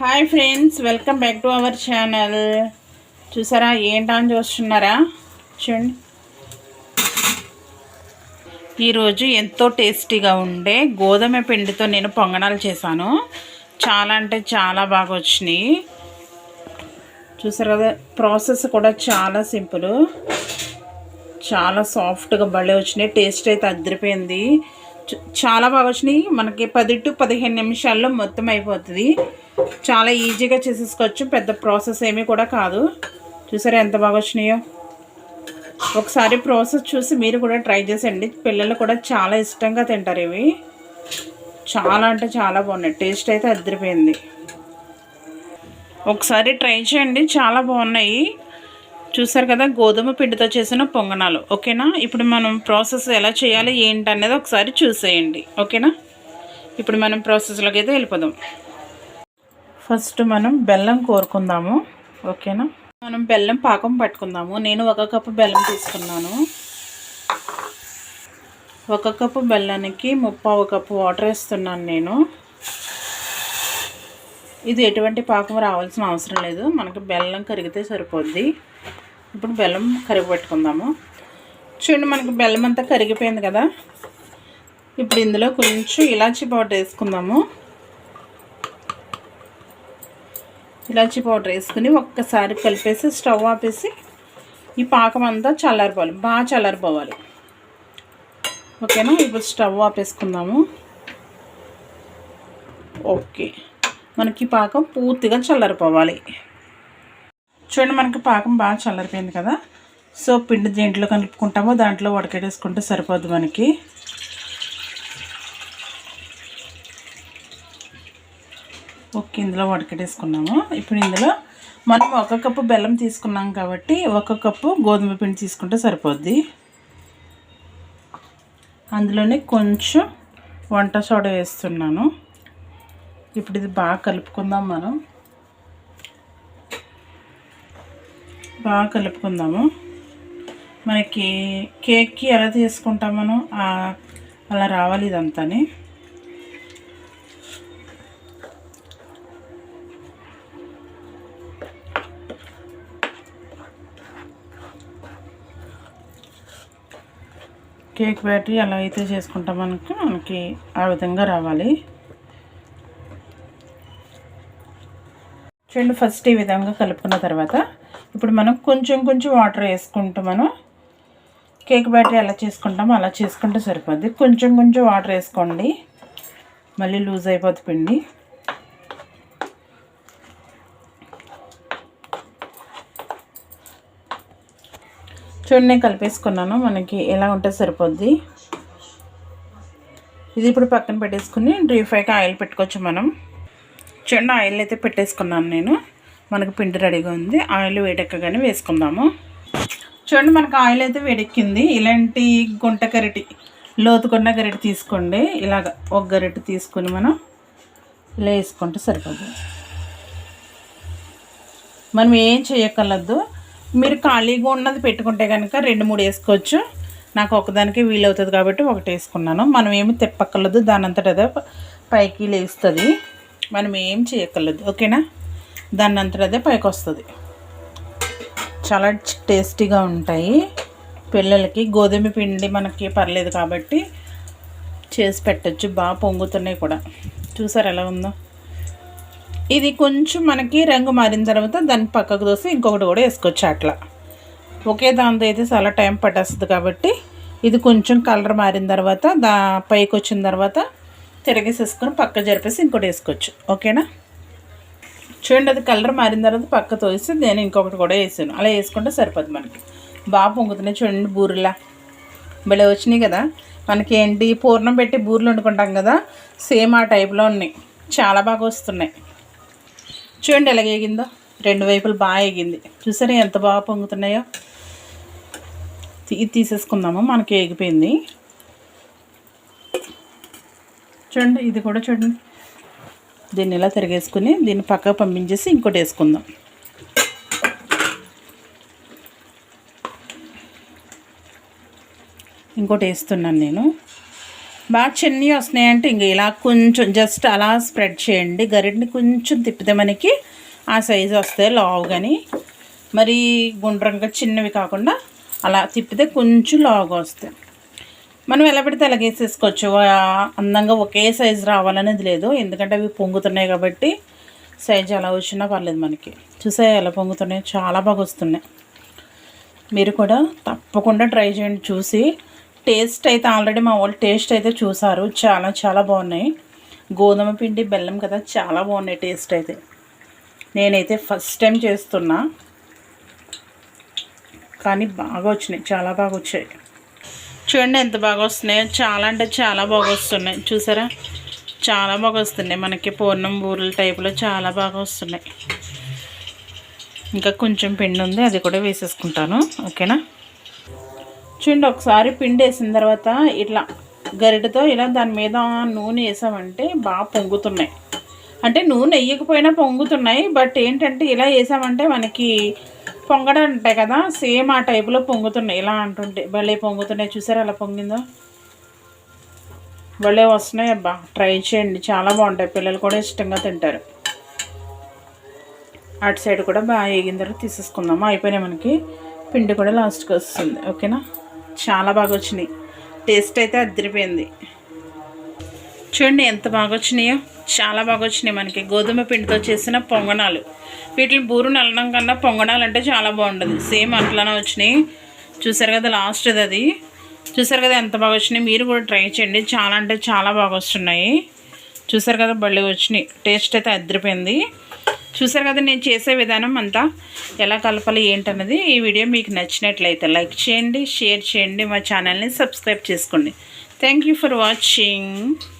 Hi friends welcome back to our channel. చూసారా ఏంటా అని చూస్తున్నారా? చూడండి. ఈరోజు ఎంతో టేస్టీగా ఉండే గోధుమ పిండితో నేను పొంగనాలు చేశాను. చాలా అంటే చాలా బాగా వచ్చినాయి. చూసారు కదా ప్రాసెస్ కూడా చాలా సింపుల్. చాలా సాఫ్ట్గా భలే వచ్చినాయి. టేస్ట్ అయితే అదిరిపోయింది. చాలా బాగా వచ్చినాయి. మనకి పది టు పదిహేను నిమిషాల్లో మొత్తం అయిపోతుంది. చాలా ఈజీగా చేసేసుకోవచ్చు. పెద్ద ప్రాసెస్ ఏమీ కూడా కాదు. చూసారా ఎంత బాగా వచ్చినాయో? ఒకసారి ప్రాసెస్ చూసి మీరు కూడా ట్రై చేసేయండి. పిల్లలు కూడా చాలా ఇష్టంగా తింటారు ఇవి. చాలా అంటే చాలా బాగున్నాయి. టేస్ట్ అయితే అదిరిపోయింది. ఒకసారి ట్రై చేయండి. చాలా బాగున్నాయి. చూసారు కదా గోధుమ పిండితో చేసిన పొంగనాలు. ఓకేనా? ఇప్పుడు మనం ప్రాసెస్ ఎలా చేయాలి ఏంటి అనేది ఒకసారి చూసేయండి. ఓకేనా? ఇప్పుడు మనం ప్రాసెస్లోకి అయితే వెళ్ళిపోదాం. ఫస్ట్ మనం బెల్లం కోరుకుందాము. ఓకేనా? మనం బెల్లం పాకం పట్టుకుందాము. నేను ఒక కప్పు బెల్లం తీసుకున్నాను. ఒక కప్పు బెల్లానికి ముప్పావు కప్పు వాటర్ వేస్తున్నాను నేను. ఇది ఎటువంటి పాకం రావాల్సిన అవసరం లేదు. మనకు బెల్లం కరిగితే సరిపోద్ది. ఇప్పుడు బెల్లం కరిగిపెట్టుకుందాము చూడండి మనకు బెల్లం అంతా కరిగిపోయింది కదా. ఇప్పుడు ఇందులో కొంచెం ఇలాచీ పౌడర్ వేసుకుందాము. ఇలాచీ పౌడర్ వేసుకుని ఒక్కసారి కలిపేసి స్టవ్ ఆపేసి ఈ పాకం అంతా చల్లారిపోవాలి. బాగా చల్లారిపోవాలి. ఓకేనా? ఇప్పుడు స్టవ్ ఆపేసుకుందాము. ఓకే. మనకి పాకం పూర్తిగా చల్లారిపోవాలి. చూడండి మనకి పాకం బాగా చల్లారిపోయింది కదా. సో పిండి దేంట్లో కలుపుకుంటామో దాంట్లో ఉడకడేసుకుంటే సరిపోద్ది మనకి. ఓకే ఇందులో వడకటేసుకున్నాము. ఇప్పుడు ఇందులో మనం ఒక కప్పు బెల్లం తీసుకున్నాం కాబట్టి ఒక కప్పు గోధుమ పిండి తీసుకుంటే సరిపోద్ది. అందులోనే కొంచెం వంట సోడా వేస్తున్నాను. ఇప్పుడు ఇది బాగా కలుపుకుందాం మనం. బాగా కలుపుకుందాము. మనకి కేక్కి ఎలా తీసుకుంటాం మనం? అలా రావాలి ఇదంతాని. కేక్ బ్యాటరీ ఎలా అయితే చేసుకుంటామనుకో మనకి మనకి ఆ విధంగా రావాలి. చూడండి ఫస్ట్ ఈ విధంగా కలుపుకున్న తర్వాత ఇప్పుడు మనం కొంచెం కొంచెం వాటర్ వేసుకుంటూ మనం కేక్ బ్యాటరీ ఎలా చేసుకుంటామో అలా చేసుకుంటే సరిపోద్ది. కొంచెం కొంచెం వాటర్ వేసుకోండి. మళ్ళీ లూజ్ అయిపోతుంది పిండి. చూడండి నేను కలిపేసుకున్నాను. మనకి ఎలా ఉంటే సరిపోద్ది. ఇది ఇప్పుడు పక్కన పెట్టేసుకుని డ్రీ ఫ్రైకి ఆయిల్ పెట్టుకోవచ్చు మనం. చూడండి ఆయిల్ అయితే పెట్టేసుకున్నాను నేను. మనకు పిండి రెడీగా ఉంది. ఆయిల్ వేడెక్కగానే వేసుకుందాము. చూడండి మనకు ఆయిల్ అయితే వేడెక్కింది. ఇలాంటి గుంట గరిటి లోతుకున్న గరిటి తీసుకోండి. ఇలాగ ఒక గరిటె తీసుకుని మనం ఇలా వేసుకుంటే సరిపోతుంది మనం ఏం చేయక్కర్లేదు. మీరు ఖాళీగా ఉన్నది పెట్టుకుంటే కనుక రెండు మూడు వేసుకోవచ్చు. నాకు ఒకదానికి వీలవుతుంది కాబట్టి ఒకటి వేసుకున్నాను. మనం ఏమి తిప్పక్కర్లేదు దానంతట అదే పైకి లేస్తుంది. మనం ఏం చేయక్కర్లేదు ఓకేనా? దాని అంతట అదే పైకి వస్తుంది. చాలా టేస్టీగా ఉంటాయి. పిల్లలకి గోధుమ పిండి మనకి పర్లేదు కాబట్టి చేసి పెట్టచ్చు. బాగా పొంగుతున్నాయి కూడా. చూసారు ఎలా ఉందో? ఇది కొంచెం మనకి రంగు మారిన తర్వాత దాన్ని పక్కకు దోసి ఇంకొకటి కూడా వేసుకోవచ్చు అట్లా. ఒకే దాంతో అయితే చాలా టైం పట్టేస్తుంది కాబట్టి ఇది కొంచెం కలర్ మారిన తర్వాత దా పైకి వచ్చిన తర్వాత తిరగేసేసుకొని పక్క జరిపేసి ఇంకోటి వేసుకోవచ్చు. ఓకేనా? చూడండి అది కలర్ మారిన తర్వాత పక్క తోసి నేను ఇంకొకటి కూడా వేసాను. అలా వేసుకుంటే సరిపోద్ది మనకి. బాగా పొంగుతున్నాయి చూడండి బూరెలా. భలే వచ్చినాయి కదా. మనకి ఏంటి పూర్ణం పెట్టి బూరెలు వండుకుంటాం కదా. సేమ్ ఆ టైప్లో ఉన్నాయి. చాలా బాగా వస్తున్నాయి. చూడండి ఎలాగ ఎగిందో. రెండు వైపులు బాగా ఎగింది. చూసారా ఎంత బాగా పొంగుతున్నాయో? తీ- ఇది తీసేసుకుందాము. మనకి ఎగిపోయింది. చూడండి ఇది కూడా చూడండి. దీన్ని ఇలా తిరిగేసుకుని దీన్ని పక్కకు పంపించేసి ఇంకోటి వేసుకుందాం. ఇంకోటి వేస్తున్నాను నేను. బాగా చిన్నవి వస్తున్నాయంటే ఇంక ఇలా కొంచెం జస్ట్ అలా స్ప్రెడ్ చేయండి. గరిటిని కొంచెం తిప్పితే మనకి ఆ సైజు వస్తాయి లావు కానీ మరి గుండ్రంగా చిన్నవి కాకుండా అలా తిప్పితే కొంచెం లావుగా వస్తాయి. మనం ఎలా పెడితే అలాగే వేసేసుకోవచ్చు అందంగా ఒకే సైజు రావాలనేది లేదు. ఎందుకంటే అవి పొంగుతున్నాయి కాబట్టి సైజు ఎలా వచ్చినా పర్లేదు మనకి. చూసే ఎలా పొంగుతున్నాయి? చాలా బాగా వస్తున్నాయి. మీరు కూడా తప్పకుండా ట్రై చేయండి. చూసి టేస్ట్ అయితే ఆల్రెడీ మా వాళ్ళు టేస్ట్ అయితే చూసారు. చాలా చాలా బాగున్నాయి. గోధుమ పిండి బెల్లం కదా చాలా బాగున్నాయి టేస్ట్ అయితే. నేనైతే ఫస్ట్ టైం చేస్తున్నా. కానీ బాగా వచ్చినాయి చాలా బాగా వచ్చాయి. చూడండి ఎంత బాగా వస్తున్నాయో. చాలా అంటే చాలా బాగా వస్తున్నాయి. చూసారా? చాలా బాగా వస్తున్నాయి. మనకి పూర్ణం బూరల టైపులో చాలా బాగా వస్తున్నాయి. ఇంకా కొంచెం పిండి ఉంది అది కూడా వేసేసుకుంటాను. ఓకేనా? చూడండి ఒకసారి పిండి వేసిన తర్వాత ఇట్లా గరిటతో ఇలా దాని మీద నూనె వేసామంటే బాగా పొంగుతున్నాయి. అంటే నూనె వేయకపోయినా పొంగుతున్నాయి బట్ ఏంటంటే ఇలా వేసామంటే మనకి పొంగడం ఉంటాయి కదా సేమ్ ఆ టైపులో పొంగుతున్నాయి. ఇలా అంటుంటే భలే పొంగుతున్నాయి చూసారా అలా పొంగిందో? భలే వస్తున్నాయి అబ్బా ట్రై చేయండి చాలా బాగుంటాయి పిల్లలు కూడా ఇష్టంగా తింటారు. అటు సైడ్ కూడా బాగా వేగిన తర్వాత తీసేసుకుందాము? అయిపోయినాయి మనకి పిండి కూడా లాస్ట్కి వస్తుంది ఓకేనా? చాలా బాగా వచ్చినాయి టేస్ట్ అయితే అదిరిపోయింది. చూడండి ఎంత బాగా వచ్చినాయో చాలా బాగా వచ్చినాయి మనకి. గోధుమ పిండితో చేసిన పొంగనాలు. వీటిని బూరు నల్లడం కన్నా పొంగనాలు అంటే చాలా బాగుంటుంది సేమ్ అట్లానే వచ్చినాయి. చూసారు కదా లాస్ట్ అది. చూసారు కదా ఎంత బాగా వచ్చినాయి మీరు కూడా ట్రై చేయండి. చాలా అంటే చాలా బాగా వస్తున్నాయి చూసారు కదా బళ్ళి వచ్చినాయి. టేస్ట్ అయితే అదిరిపోయింది. చూసారు కదా నేను చేసే విధానం అంతా ఎలా కలపాలి ఏంటన్నది ఈ వీడియో మీకు నచ్చినట్లయితే లైక్ చేయండి షేర్ చేయండి మా ఛానల్ని సబ్స్క్రైబ్ చేసుకోండి. Thank you for watching